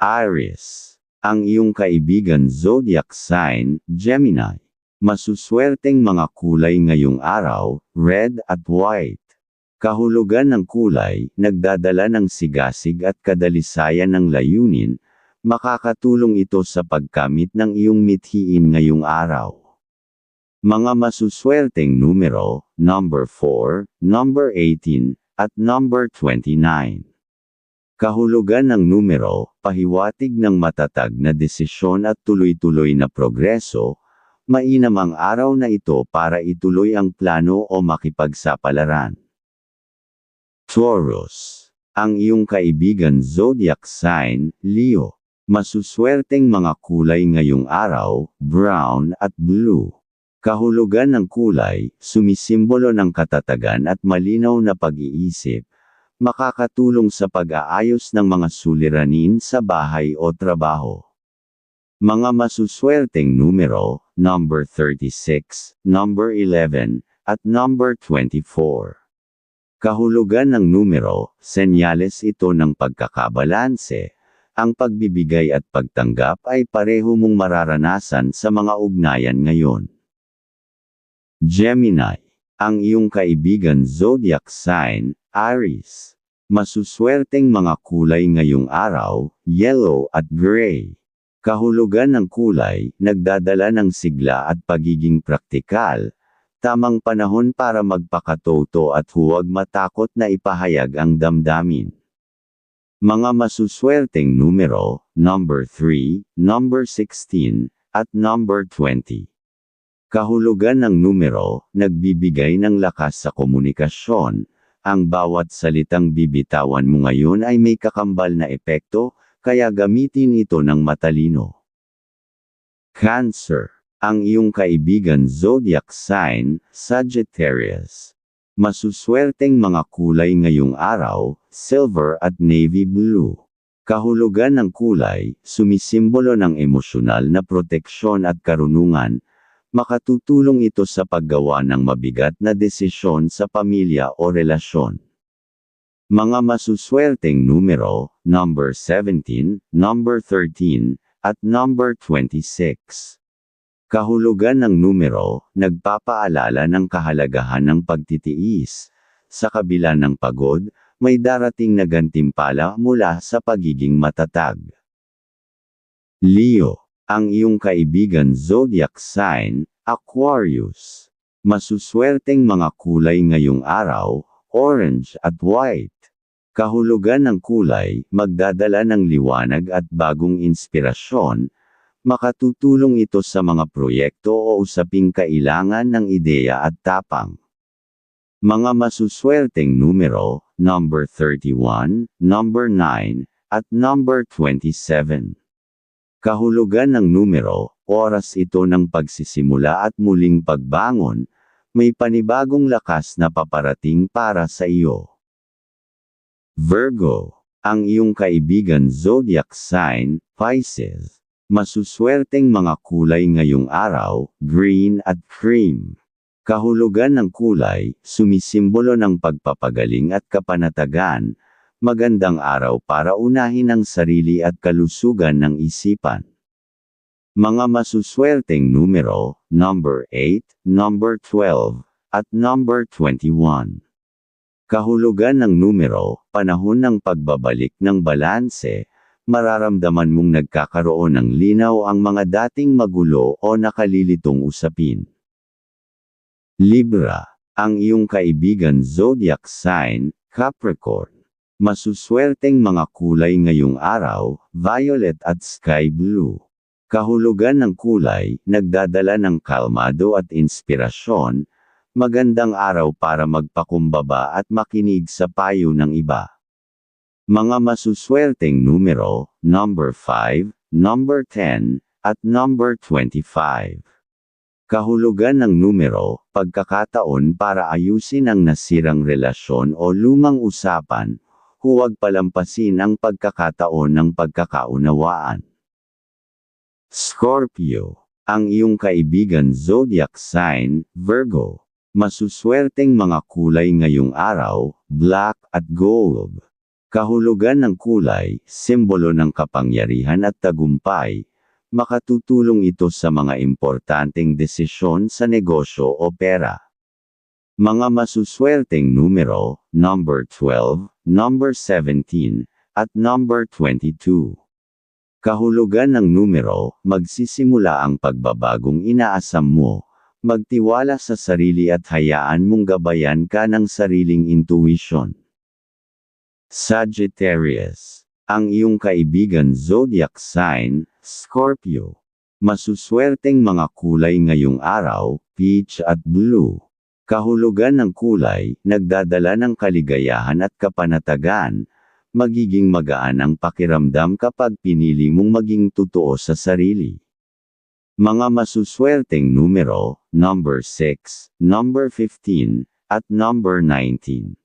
Aries. Ang iyong kaibigan zodiac sign, Gemini. Masuswerteng mga kulay ngayong araw, red at white. Kahulugan ng kulay, nagdadala ng sigasig at kadalisayan ng layunin, makakatulong ito sa pagkamit ng iyong mithiin ngayong araw. Mga masuswerteng numero, number 4, number 18, at number 29. Kahulugan ng numero, pahiwatig ng matatag na desisyon at tuloy-tuloy na progreso, mainam ang araw na ito para ituloy ang plano o makipagsapalaran. Taurus. Ang iyong kaibigan zodiac sign, Leo. Masuswerteng mga kulay ngayong araw, brown at blue. Kahulugan ng kulay, sumisimbolo ng katatagan at malinaw na pag-iisip, makakatulong sa pag-aayos ng mga suliranin sa bahay o trabaho. Mga masuswerteng numero, number 36, number 11, at number 24. Kahulugan ng numero, senyales ito ng pagkakabalanse. Ang pagbibigay at pagtanggap ay pareho mong mararanasan sa mga ugnayan ngayon. Gemini. Ang iyong kaibigan zodiac sign, Aries. Masuswerteng mga kulay ngayong araw, yellow at gray. Kahulugan ng kulay, nagdadala ng sigla at pagiging praktikal. Tamang panahon para magpakatoto at huwag matakot na ipahayag ang damdamin. Mga masuswerteng numero, number 3, number 16, at number 20. Kahulugan ng numero, nagbibigay ng lakas sa komunikasyon. Ang bawat salitang bibitawan mo ngayon ay may kakambal na epekto, kaya gamitin ito ng matalino. Cancer. Ang iyong kaibigan zodiac sign, Sagittarius. Masuswerteng mga kulay ngayong araw, silver at navy blue. Kahulugan ng kulay, sumisimbolo ng emosyonal na proteksyon at karunungan, Makatutulong ito sa paggawa ng mabigat na desisyon sa pamilya o relasyon. Mga masuswerteng numero, number 17, number 13, at number 26. Kahulugan ng numero, nagpapaalala ng kahalagahan ng pagtitiis. Sa kabila ng pagod, may darating na gantimpala mula sa pagiging matatag. Leo ang iyong kaibigan zodiac sign, Aquarius. Masuswerteng mga kulay ngayong araw, orange at white. Kahulugan ng kulay, magdadala ng liwanag at bagong inspirasyon, makatutulong ito sa mga proyekto o usaping kailangan ng ideya at tapang. Mga masuswerteng numero, number 31, number 9, at number 27. Kahulugan ng numero, oras ito ng pagsisimula at muling pagbangon, may panibagong lakas na paparating para sa iyo. Virgo, ang iyong kaibigan zodiac sign, Pisces. Masuswerteng mga kulay ngayong araw, green at cream. Kahulugan ng kulay, sumisimbolo ng pagpapagaling at kapanatagan, magandang araw para unahin ang sarili at kalusugan ng isipan. Mga masuswerteng numero, number 8, number 12, at number 21. Kahulugan ng numero, panahon ng pagbabalik ng balanse, mararamdaman mong nagkakaroon ng linaw ang mga dating magulo o nakalilitong usapin. Libra, ang iyong kaibigan zodiac sign, Capricorn. Masuswerteng mga kulay ngayong araw, violet at sky blue. Kahulugan ng kulay, nagdadala ng kalmado at inspirasyon, magandang araw para magpakumbaba at makinig sa payo ng iba. Mga masuswerteng numero, number 5, number 10, at number 25. Kahulugan ng numero, pagkakataon para ayusin ang nasirang relasyon o lumang usapan, huwag palampasin ang pagkakataon ng pagkakaunawaan. Scorpio, ang iyong kaibigan zodiac sign, Virgo. Masuswerteng mga kulay ngayong araw, black at gold. Kahulugan ng kulay, simbolo ng kapangyarihan at tagumpay, makatutulong ito sa mga importanteng desisyon sa negosyo o pera. Mga masuswerteng numero, number 12, number 17, at number 22. Kahulugan ng numero, magsisimula ang pagbabagong inaasam mo. Magtiwala sa sarili at hayaan mong gabayan ka ng sariling intuition. Sagittarius. Ang iyong kaibigan zodiac sign, Scorpio. Masuswerteng mga kulay ngayong araw, peach at blue. Kahulugan ng kulay, nagdadala ng kaligayahan at kapanatagan, magiging magaan ang pakiramdam kapag pinili mong maging totoo sa sarili. Mga masuswerteng numero, number 6, number 15, at number 19.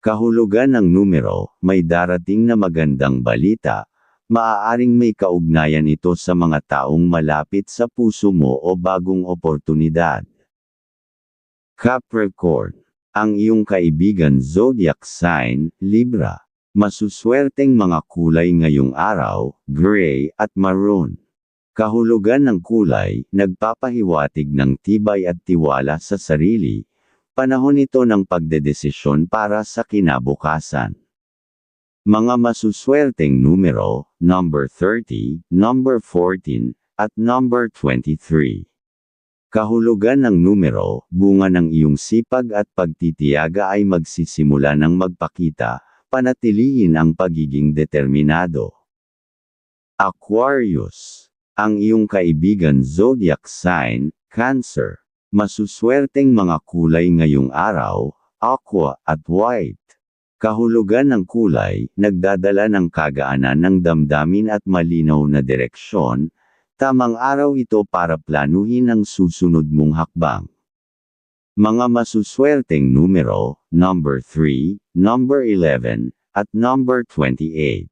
Kahulugan ng numero, may darating na magandang balita, maaaring may kaugnayan ito sa mga taong malapit sa puso mo o bagong oportunidad. Capricorn. Ang iyong kaibigan zodiac sign, Libra. Masuswerteng mga kulay ngayong araw, gray at maroon. Kahulugan ng kulay, nagpapahiwatig ng tibay at tiwala sa sarili, Panahon ito ng pagdedesisyon para sa kinabukasan. Mga masuswerteng numero, number 30, number 14, at number 23. Kahulugan ng numero, bunga ng iyong sipag at pagtitiyaga ay magsisimula ng magpakita, panatilihin ang pagiging determinado. Aquarius. Ang iyong kaibigan zodiac sign, Cancer. Masuswerteng mga kulay ngayong araw, aqua at white. Kahulugan ng kulay, nagdadala ng kagaanan ng damdamin at malinaw na direksyon, tamang araw ito para planuhin ang susunod mong hakbang. Mga masuswerteng numero, number 3, number 11, at number 28.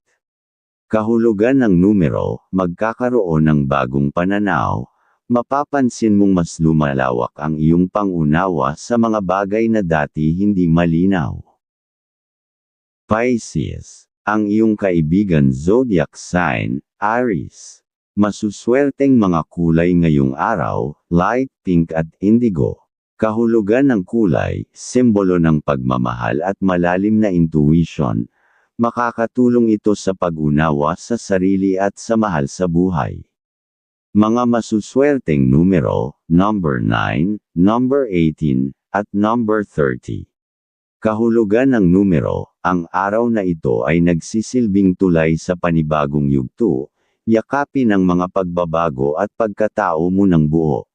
Kahulugan ng numero, magkakaroon ng bagong pananaw, mapapansin mong mas lumalawak ang iyong pangunawa sa mga bagay na dati hindi malinaw. Pisces. Ang iyong kaibigan zodiac sign, Aries. Masuswerteng mga kulay ngayong araw, light pink at indigo. Kahulugan ng kulay, simbolo ng pagmamahal at malalim na intuition, makakatulong ito sa pag-unawa sa sarili at sa mahal sa buhay. Mga masuswerteng numero, number 9, number 18, at number 30. Kahulugan ng numero, ang araw na ito ay nagsisilbing tulay sa panibagong yugto, yakapin ang mga pagbabago at pagkatao mo ng buo.